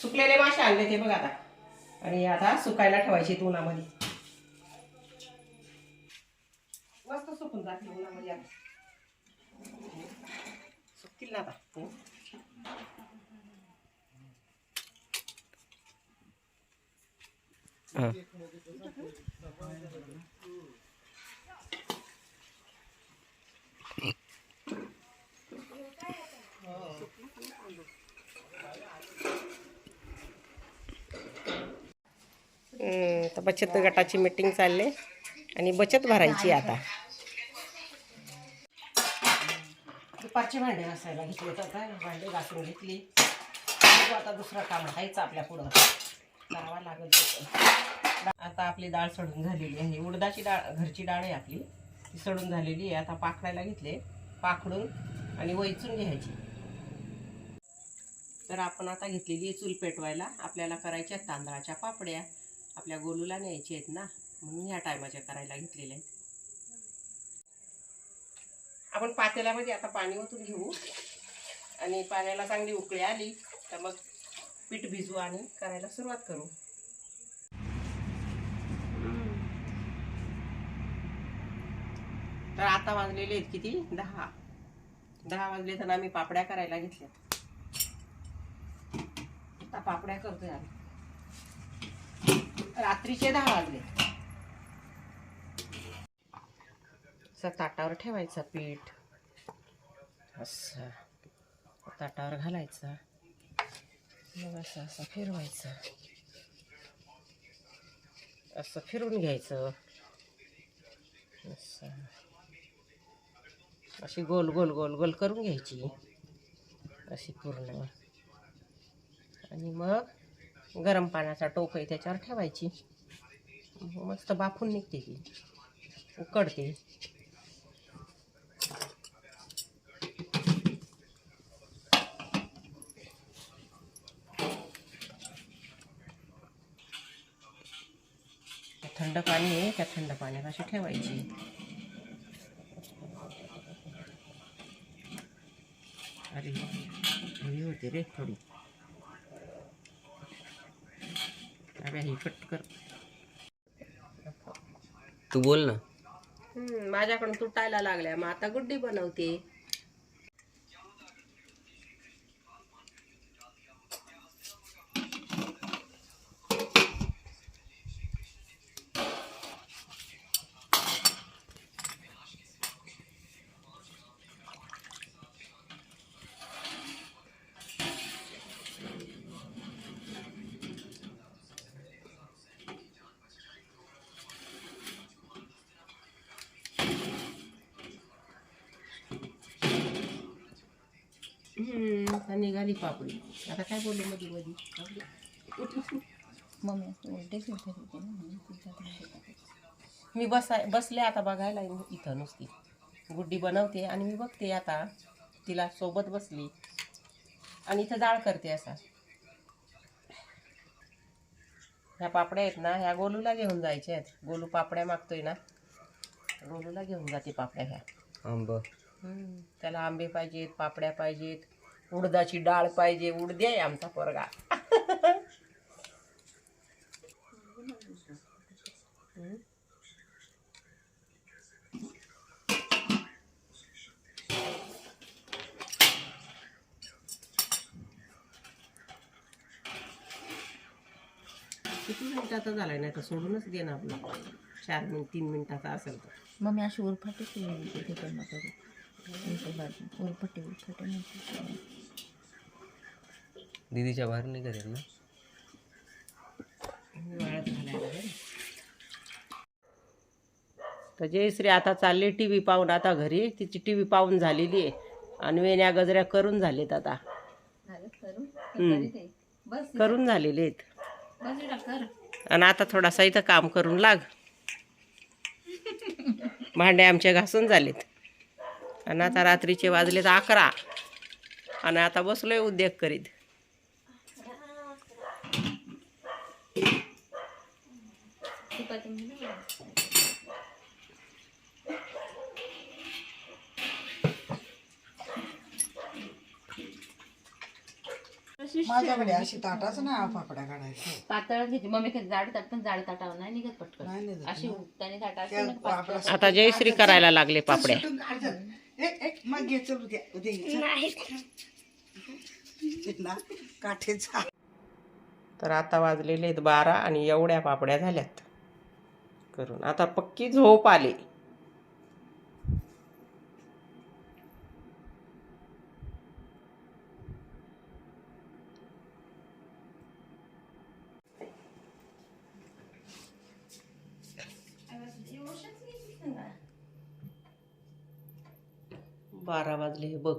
सुकलेले मासे आणले ते बघ आता. आणि आता सुकायला ठेवायचे उन्हामध्ये. मस्त सुकून जाते उन्हामध्ये आता. सुकतील ना आता. हो. हम्म, तर बचत गटाची मीटिंग चालले आणि बचत भरायची आता. दुपारचे भांडे घासायला घेतले तर आता भांडे घासून घेतली. आता दुसरं काम आहेच आपल्या पुढं. लावा लागत आता आपली डाळ सडून झालेली आहे. उडदाची डाळ घरची डाळ आहे आपली. ती सडून झालेली आहे. आता पाखडायला घेतले. पाखडून आणि वैचून घ्यायची. तर आपण आता घेतलेली आहे चूल पेटवायला. आपल्याला करायच्या तांदळाच्या पापड्या. आपल्या गोलूला न्यायचे आहेत ना? म्हणून ह्या टायमाच्या करायला घेतलेल्या आहेत. आपण पातेल्यामध्ये आता पाणी ओतून घेऊ. आणि पाण्याला चांगली उकळी आली तर मग पीठ भिजू आणि करायला सुरुवात करू. तर आता वाजलेले आहेत किती? दहा. दहा वाजले तर आम्ही पापड्या करायला घेतल्या. आता पापड्या करतोय आम्ही. रात्रीचे दहा वाजले. असं ताटावर ठेवायचं पीठ. असं. ताटावर घालायचं. मग असं असं फिरवायचं. असं फिरून घ्यायचं. असं. अशी गोल गोल गोल गोल करून घ्यायची. अशी पूर्ण. आणि मग गरम पाण्याचा टोप आहे त्याच्यावर ठेवायची. मस्त बाफून निघते ती. उकडते. थंड पाणी आहे त्या थंड पाण्यात अशी ठेवायची. अरे ही होते रे थोडी अरे ही कट कर. तू बोल ना. हम्म, माझ्याकडून तुटायला लागल्या. मग आता गुड्डी बनवते. हम्म, आता निघाली पापडी आता काय बोलू मध्ये मध्ये मी बसाय बसले आता बघायला इथं नुसती. गुड्डी बनवते आणि मी बघते आता. तिला सोबत बसली. आणि इथं डाळ करते असा. ह्या पापड्या आहेत ना ह्या गोलूला घेऊन जायच्या आहेत. गोलू पापड्या मागतोय ना. गोलूला घेऊन जाते पापड्या ह्या. आंब. त्याला आंबे पाहिजेत पापड्या पाहिजेत उडदाची डाळ पाहिजे उडदे आहे आमचा पोरगा. किती मिनिटाचा झालाय नाही तर सोडूनच दे ना आपलं चार मिनिट तीन मिनिटाचा असेल तर. मग मी अशी उरफाटे नाही दीदीच्या बाहेर नाही करेल ना? वाळत घालायला तर जयश्री आता चालली टी व्ही पाहून आता घरी. तिची टी व्ही पाहून झालेली आहे. आणि वेण्या गजऱ्या करून झालेत आता. हम्म. करून झालेले आहेत. आणि आता थोडासा इथं काम करून लाग. भांडे आमचे घासून झालेत. आणि आता रात्रीचे वाजलेत अकरा. आणि आता बसलोय उद्योग करीत. माझ्याकडे अशी ताटाच नाही पापड्या काढायची. पातळ घ्यायची मम्मी कधी जाड ताट पण जाड ताटावर नाही निघत पटकन. नाही निघत अशी त्याने ताटा आता जयश्री करायला लागले पापड्या. मग घे चल उद्या उद्या घे, चल. ना काठीचा. तर आता वाजलेले आहेत बारा आणि एवढ्या पापड्या झाल्यात. करून. आता पक्की झोप आली. बारा वाजले हे बघ.